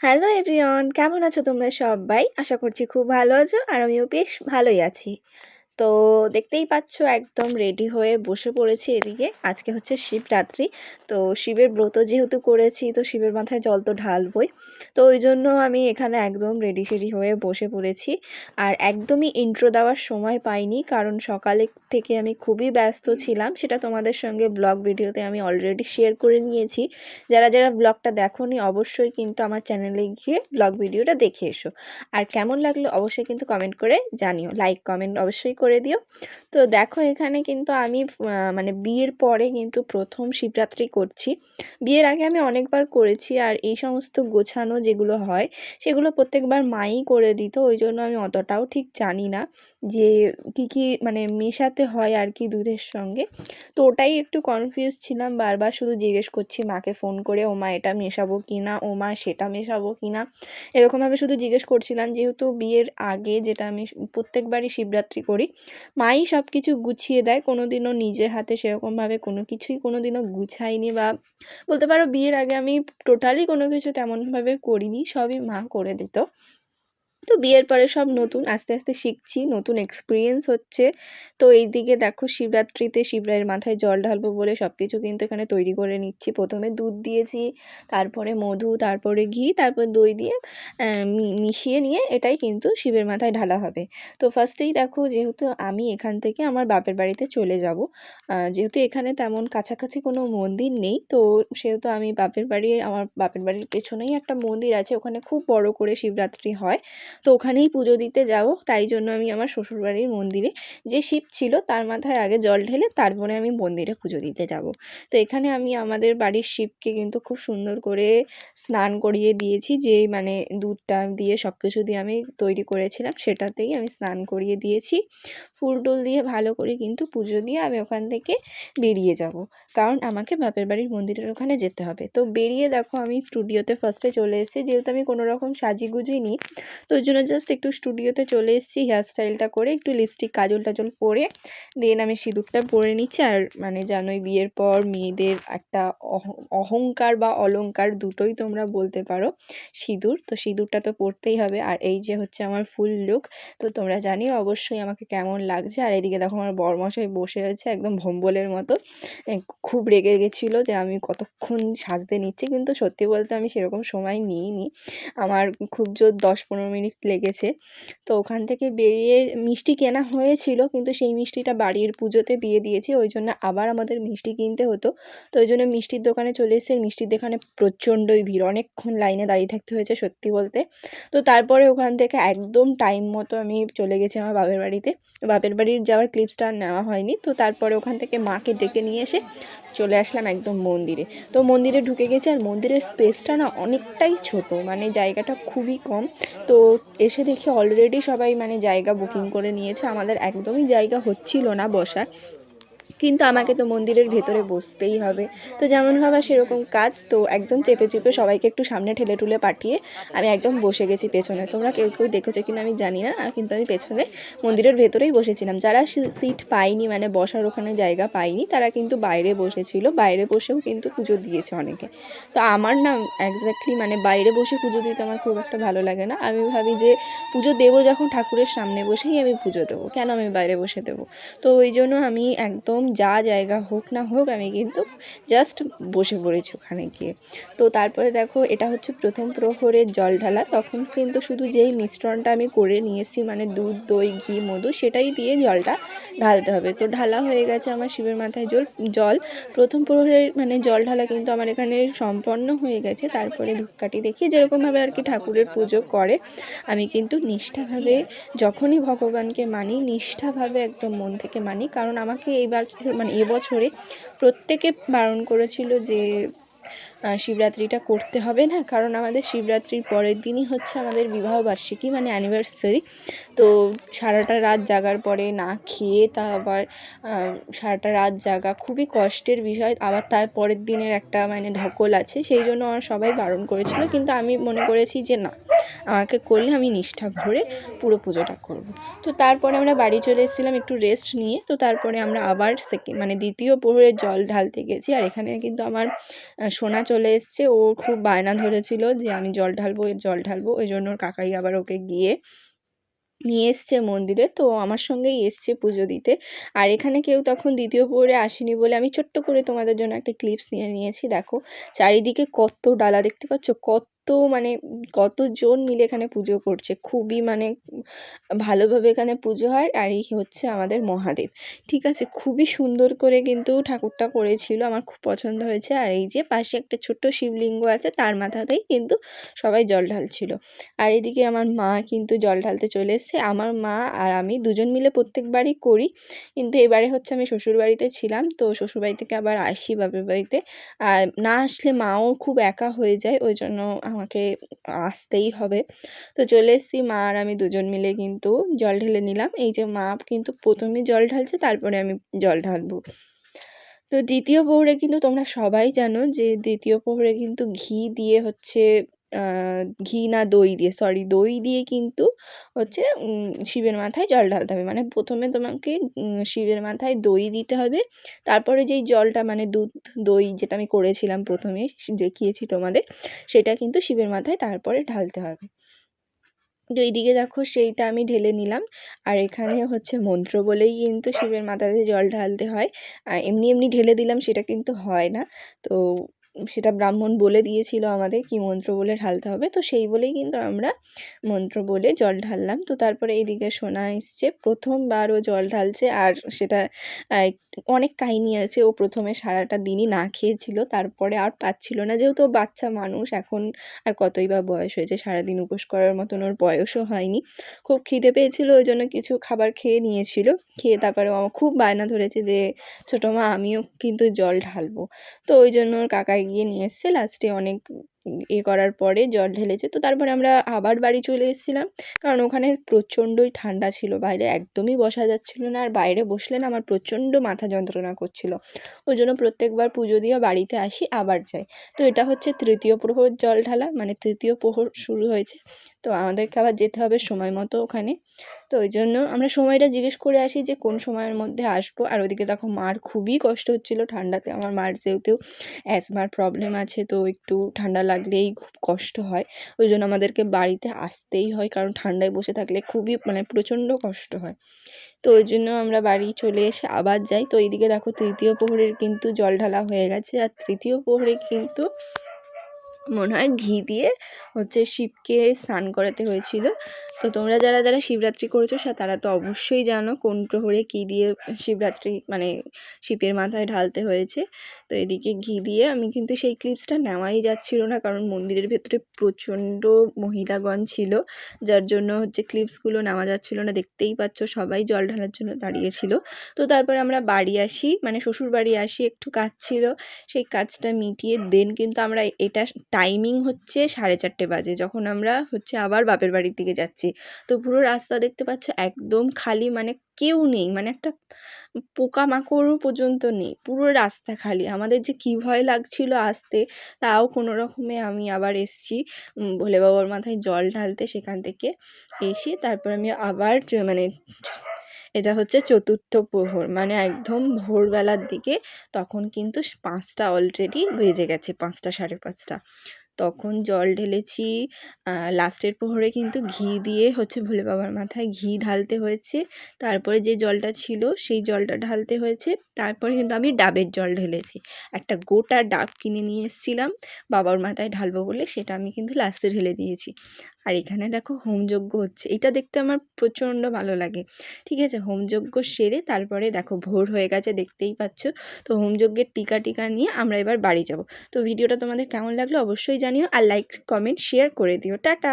Hello everyone, কেমন আছো তোমরা সবাই? আশা করছি খুব ভালো আছো, আর আমিও বেশ ভালোই আছি। তো দেখতেই পাচ্ছ একদম রেডি হয়ে বসে পড়েছি এদিকে। আজকে হচ্ছে শিবরাত্রি। তো শিবের ব্রত যেহেতু করেছি, তো শিবের মাথায় জল তো ঢালবই। তো ওই জন্য আমি এখানে একদম রেডি সেডি হয়ে বসে পড়েছি। আর একদমই ইন্ট্রো দেওয়ার সময় পাইনি, কারণ সকালে থেকে আমি খুবই ব্যস্ত ছিলাম। সেটা তোমাদের সঙ্গে ব্লগ ভিডিওতে আমি অলরেডি শেয়ার করে নিয়েছি। যারা যারা ব্লগটা দেখোনি, অবশ্যই কিন্তু আমার চ্যানেলে গিয়ে ব্লগ ভিডিওটা দেখে এসো। আর কেমন লাগল অবশ্যই কিন্তু কমেন্ট করে জানিও। লাইক কমেন্ট অবশ্যই করে দিও। তো দেখো এখানে কিন্তু আমি মানে বিয়ের পরে কিন্তু প্রথম শিবরাত্রি করছি। বিয়ের আগে আমি অনেকবার করেছি আর এই সমস্ত গোছানো যেগুলো হয়, সেগুলো প্রত্যেকবার মাই করে দিত। ওই জন্য আমি অতটাও ঠিক জানি না যে কি কি মানে মেশাতে হয় আর কি দুধের সঙ্গে। তো ওটাই একটু কনফিউজ ছিলাম, বারবার শুধু জিজ্ঞেস করছি, মাকে ফোন করে ও মা এটা মেশাবো কি না? ও মা সেটা মেশাবো কি না? এরকমভাবে শুধু জিজ্ঞেস করছিলাম, যেহেতু বিয়ের আগে যেটা আমি প্রত্যেকবারই শিবরাত্রি করি মাই সব কিছু গুছিয়ে দেয়, কোনোদিনও নিজে হাতে সেরকমভাবে কোনো কিছুই কোনো দিনও গুছাইনি বা বলতে পারো বিয়ের আগে আমি টোটালি কোনো কিছু তেমনভাবে করিনি, সবই মা করে দিত। তো বিয়ের পরে সব নতুন, আস্তে আস্তে শিখছি, নতুন এক্সপিরিয়েন্স হচ্ছে। তো এই দিকে দেখো শিবরাত্রিতে শিবরায়ের মাথায় জল ঢালবো বলে সব কিছু কিন্তু এখানে তৈরি করে নিচ্ছি। প্রথমে দুধ দিয়েছি, তারপরে মধু, তারপরে ঘি, তারপর দই দিয়ে মিশিয়ে নিয়ে এটাই কিন্তু শিবের মাথায় ঢালা হবে। তো ফার্স্টেই দেখো যেহেতু আমি এখান থেকে আমার বাপের বাড়িতে চলে যাব যেহেতু এখানে তেমন কাছাকাছি কোনো মন্দির নেই, তো সেহেতু আমি বাপের বাড়ির, আমার বাপের বাড়ির পেছনেই একটা মন্দির আছে, ওখানে খুব বড় করে শিবরাত্রি হয়। তো ওখানেই পুজো দিতে যাব। তাই জন্য আমি আমার শ্বশুরবাড়ির মন্দিরে যে শিব ছিল তার মাথায় আগে জল ঢেলে তারপরে আমি মন্দিরে পুজো দিতে যাব। তো এখানে আমি আমাদের বাড়ির শিবকে কিন্তু খুব সুন্দর করে স্নান করিয়ে দিয়েছি। যে মানে দুধটা দিয়ে সব কিছু দিয়ে আমি তৈরি করেছিলাম সেটাতেই আমি স্নান করিয়ে দিয়েছি। ফুল টুল দিয়ে ভালো করে কিন্তু পুজো দিয়ে আমি ওখান থেকে বেরিয়ে যাব। কারণ আমাকে বাপের বাড়ির মন্দিরের ওখানে যেতে হবে। তো বেরিয়ে দেখো আমি স্টুডিওতে ফার্স্টে চলে এসেছি। যেহেতু আমি কোনো রকম সাজিগুজুই নিই তো ওই জন্য জাস্ট একটু স্টুডিওতে চলে এসেছি হেয়ার স্টাইলটা করে একটু লিপস্টিক কাজল টাজল পরে দেন আমি সিঁদুরটা পরে নিচ্ছি আর মানে জানোই বিয়ের পর মেয়েদের একটা অহংকার বা অলংকার দুটোই তোমরা বলতে পারো সিঁদুর, তো সিঁদুরটা তো পরতেই হবে আর এই যে হচ্ছে আমার ফুল লুক তো তোমরা জানি অবশ্যই আমাকে কেমন লাগছে আর এদিকে দেখো আমার বরমশাই বসে আছে একদম ভম্বলের মতো খুব রেগে গেছিল যে আমি কতক্ষণ সাজতে নিচ্ছি কিন্তু সত্যি বলতে আমি সেরকম সময় নিইনি, আমার খুব জোর দশ পনেরো মিনিট লেগেছে। তো ওখান থেকে বেরিয়ে মিষ্টি কেনা হয়েছিল, কিন্তু সেই মিষ্টিটা বাড়ির পুজোতে দিয়ে দিয়েছি, ওই জন্য আবার আমাদের মিষ্টি কিনতে হতো। তো ওই জন্য মিষ্টির দোকানে চলে এসেছে মিষ্টির দোকানে প্রচণ্ডই ভিড়, অনেকক্ষণ লাইনে দাঁড়িয়ে থাকতে হয়েছে সত্যি বলতে। তো তারপরে ওখান থেকে একদম টাইম মতো আমি চলে গেছি আমার বাপের বাড়িতে। বাপের বাড়ির যাওয়ার ক্লিপসটা আর নেওয়া হয়নি, তো তারপরে ওখান থেকে মাকে ডেকে নিয়ে এসে চলে আসলাম একদম মন্দিরে। তো মন্দিরে ঢুকে গেছি, আর মন্দিরের স্পেসটা না অনেকটাই ছোট মানে জায়গাটা খুবই কম। তো এসে দেখি অলরেডি সবাই মানে জায়গা বুকিং করে নিয়েছে। আমাদের একদমই জায়গা হচ্ছিল না বসার। কিন্তু আমাকে তো মন্দিরের ভেতরে বসতেই হবে। তো যেমন ভাবা সেরকম কাজ, তো একদম চেপে চেপে সবাইকে একটু সামনে ঠেলে টুলে পাঠিয়ে আমি একদম বসে গেছি পেছনে। তোমরা কেউ কেউ দেখেছ কিনা আমি জানি না কিন্তু আমি পেছনে মন্দিরের ভেতরেই বসেছিলাম। যারা সিট পাইনি মানে বসার ওখানে জায়গা পাইনি তারা কিন্তু বাইরে বসেছিল। বাইরে বসেও কিন্তু পুজো দিয়েছে অনেকে। তো আমার না একজ্যাক্টলি মানে বাইরে বসে পুজো দিতে আমার খুব একটা ভালো লাগে না। আমি ভাবি যে পুজো দেবো যখন ঠাকুরের সামনে বসেই আমি পুজো দেবো। কেন আমি বাইরে বসে দেবো? তো ওই জন্য আমি একদম যা জায়গা হোক না হোক, আমি কিন্তু জাস্ট বসে পড়েছি ওখানে গিয়ে। তো তারপরে দেখো, এটা হচ্ছে প্রথম প্রহরের জল ঢালা তখন কিন্তু শুধু যেই মিশ্রণটা আমি করে নিয়েছি মানে দুধ, দই, ঘি, মধু, সেটাই দিয়ে জলটা ঢালতে হবে। তো ঢালা হয়ে গেছে আমার শিবের মাথায় জল জল। প্রথম প্রহরের মানে জল ঢালা কিন্তু আমার এখানে সম্পন্ন হয়ে গেছে। তারপরে ধূপকাঠি দেখি, যেরকমভাবে আর কি ঠাকুরের পুজো করে। আমি কিন্তু নিষ্ঠাভাবে, যখনই ভগবানকে মানি, নিষ্ঠাভাবে একদম মন থেকে মানি। কারণ আমাকে এইবার মানে এবছরে প্রত্যেকে বারণ করেছিল যে শিবরাত্রিটা করতে হবে না, কারণ আমাদের শিবরাত্রির পরের দিনই হচ্ছে আমাদের বিবাহবার্ষিকী মানে অ্যানিভার্সারি তো সারাটা রাত জাগার পরে না খেয়ে তা আবার সারাটা রাত জাগা খুবই কষ্টের বিষয়। আবার তার পরের দিনের একটা মানে ধকল আছে, সেই জন্য আমার সবাই বারণ করেছিল। কিন্তু আমি মনে করেছি যে না, আমাকে করলে আমি নিষ্ঠা ভরে পুরো পুজোটা করব। তো তারপরে আমরা বাড়ি চলে এসেছিলাম একটু রেস্ট নিয়ে। তো তারপরে আমরা আবার সেকেন্ড মানে দ্বিতীয় প্রহরের জল ঢালতে গেছি। আর এখানে কিন্তু আমার সোনা চলে এসছে। ও খুব বায়না ধরেছিল যে আমি জল ঢালবো জল ঢালবো। ওই জন্য ওর কাকাই আবার ওকে গিয়ে নিয়ে এসছে মন্দিরে। তো আমার সঙ্গেই এসছে পুজো দিতে। আর এখানে কেউ তখন দ্বিতীয় পরে আসেনি বলে আমি ছোট্ট করে তোমাদের জন্য একটা ক্লিপস নিয়ে নিয়েছি। দেখো, চারিদিকে কত ডালা দেখতে পাচ্ছ? কত মানে কতজন মিলে এখানে পুজো করছে? খুবই মানে ভালোভাবে এখানে পুজো হয় আর এই হচ্ছে আমাদের মহাদেব। ঠিক আছে, খুবই সুন্দর করে কিন্তু ঠাকুরটা করেছিল, আমার খুব পছন্দ হয়েছে। আর এই যে পাশে একটা ছোট্ট শিবলিঙ্গ আছে, তার মাথাতেই কিন্তু সবাই জল ঢালছিল। আর এদিকে আমার মা কিন্তু জল ঢালতে চলে এসছে। আমার মা আর আমি দুজন মিলে প্রত্যেকবারই করি। কিন্তু এবারে হচ্ছে আমি শ্বশুরবাড়িতে ছিলাম, তো শ্বশুরবাড়ি থেকে আবার আসি বাপের বাড়িতে। আর না আসলে মাও খুব একা হয়ে যায়, ওই জন্য আমাকে আসতেই হবে। তো চলে এসেছি মা আর আমি দুজন মিলে কিন্তু জল ঢেলে নিলাম। এই যে মা কিন্তু প্রথমে জল ঢালছে, তারপরে আমি জল ঢালবো। তো দ্বিতীয় পোহরে কিন্তু তোমরা সবাই জানো যে দ্বিতীয় পোহরে কিন্তু ঘি দিয়ে হচ্ছে ঘি না দই দিয়ে সরি দই দিয়ে কিন্তু হচ্ছে শিবের মাথায় জল ঢালতে হবে। মানে প্রথমে তোমাকে শিবের মাথায় দই দিতে হবে। তারপরে যেই জলটা মানে দুধ, দই যেটা আমি করেছিলাম প্রথমে দেখিয়েছি তোমাদের, সেটা কিন্তু শিবের মাথায় তারপরে ঢালতে হবে। তো এইদিকে দেখো, সেইটা আমি ঢেলে নিলাম। আর এখানে হচ্ছে মন্ত্র বলেই কিন্তু শিবের মাথাতে জল ঢালতে হয়। এমনি এমনি ঢেলে দিলাম, সেটা কিন্তু হয় না। তো সেটা ব্রাহ্মণ বলে দিয়েছিল আমাদের কি মন্ত্র বলে ঢালতে হবে। তো সেই বলেই কিন্তু আমরা মন্ত্র বলে জল ঢাললাম। তো তারপরে এইদিকে শোনা এসছে প্রথমবার ও জল ঢালছে আর সেটা অনেক কাহিনী আছে। ও প্রথমে সারাটা দিনই না খেয়েছিল, তারপরে আর পাচ্ছিল না। যেহেতু বাচ্চা মানুষ, এখন আর কতই বা বয়স হয়েছে, সারাদিন উপোস করার মতন ওর বয়সও হয়নি। খুব খিদে পেয়েছিল, ওই জন্য কিছু খাবার খেয়ে নিয়েছিল। খেয়ে তারপরে আমার খুব বায়না ধরেছে যে, ছোটো মা, আমিও কিন্তু জল ঢালবো। তো ওই জন্য ওর কাকাই গিয়ে নিয়ে এসছে। লাস্টে অনেক এ করার পরে জল ঢেলেছে। তো তারপরে আমরা আবার বাড়ি চলে এসেছিলাম। কারণ ওখানে প্রচণ্ডই ঠান্ডা ছিল। বাইরে একদমই বসা যাচ্ছিল না। আর বাইরে বসলে না আমার প্রচণ্ড মাথা যন্ত্রণা করছিল। ওই জন্য প্রত্যেকবার পুজো দিয়ে বাড়িতে আসি, আবার যাই। তো এটা হচ্ছে তৃতীয় প্রহর জল ঢালা। মানে তৃতীয় প্রহর শুরু হয়েছে। তো আমাদেরকে আবার যেতে হবে সময় মতো ওখানে। তো ওই জন্য আমরা সময়টা জিজ্ঞেস করে আসি যে কোন সময়ের মধ্যে আসব। আর ওদিকে দেখো মার খুবই কষ্ট হচ্ছিল ঠান্ডাতে। আমার মার যেহেতু অ্যাজমার প্রবলেম আছে, তো একটু ঠান্ডা লাগলেই খুব কষ্ট হয়। ওই জন্য আমাদেরকে বাড়িতে আসতেই হয়, কারণ ঠান্ডায় বসে থাকলে খুবই মানে প্রচণ্ড কষ্ট হয়। তো ওই জন্য আমরা বাড়ি চলে এসে আবার যাই। তো এইদিকে দেখো তৃতীয় প্রহরের কিন্তু জল ঢালা হয়ে গেছে। আর তৃতীয় প্রহরে কিন্তু মনে হয় ঘি দিয়ে হচ্ছে শিবকে স্নান করাতে হয়েছিল। তো তোমরা যারা যারা শিবরাত্রি করেছ তারা তো অবশ্যই জানো কোন প্রহরে কী দিয়ে শিবরাত্রি মানে শিবের মাথায় ঢালতে হয়েছে। তো এদিকে ঘি দিয়ে আমি কিন্তু সেই ক্লিপসটা নেওয়াই যাচ্ছিল না কারণ মন্দিরের ভেতরে প্রচণ্ড মহিলাগণ ছিল, যার জন্য হচ্ছে ক্লিপসগুলো নেওয়া যাচ্ছিল না। দেখতেই পাচ্ছ সবাই জল ঢালার জন্য দাঁড়িয়েছিল। তো তারপরে আমরা বাড়ি আসি মানে শ্বশুর বাড়ি আসি, একটু কাজ ছিল। সেই কাজটা মিটিয়ে দেন কিন্তু আমরা এটা টাইমিং হচ্ছে সাড়ে চারটে বাজে। যখন আমরা হচ্ছে আবার বাপের বাড়ির দিকে যাচ্ছি। তো পুরো রাস্তা দেখতে পাচ্ছ একদম খালি মানে কেউ নেই মানে একটা পোকামাকড়ও পর্যন্ত নেই। পুরো রাস্তা খালি। আমাদের যে কী ভয় লাগছিল আসতে, তাও কোনো রকমে আমি আবার এসছি ভোলে বাবার মাথায় জল ঢালতে সেখান থেকে এসে তারপর আমি আবার মানে এটা হচ্ছে চতুর্থ প্রহর মানে একদম ভোরবেলার দিকে তখন কিন্তু পাঁচটা অলরেডি বেজে গেছে, পাঁচটা সাড়ে পাঁচটা। তখন জল ঢেলেছি। লাস্টের প্রহরে কিন্তু ঘি দিয়ে হচ্ছে ভোলে বাবার মাথায় ঘি ঢালতে হয়েছে। তারপরে যে জলটা ছিল সেই জলটা ঢালতে হয়েছে। তারপরে কিন্তু আমি ডাবের জল ঢেলেছি। একটা গোটা ডাব কিনে নিয়ে এসেছিলাম। বাবার মাথায় ঢালবো বলে সেটা আমি কিন্তু লাস্টে ঢেলে দিয়েছি। আর এখানে দেখো হোমযজ্ঞ হচ্ছে। এটা দেখতে আমার প্রচণ্ড ভালো লাগে। ঠিক আছে? হোমযজ্ঞ সেরে তারপরে দেখো ভোর হয়ে গেছে দেখতেই পাচ্ছ। তো হোমযজ্ঞের টিকা টিকা নিয়ে আমরা এবার বাড়ি যাব। তো ভিডিওটা তোমাদের কেমন লাগল অবশ্যই জানিও আর লাইক কমেন্ট শেয়ার করে দিও। টাটা!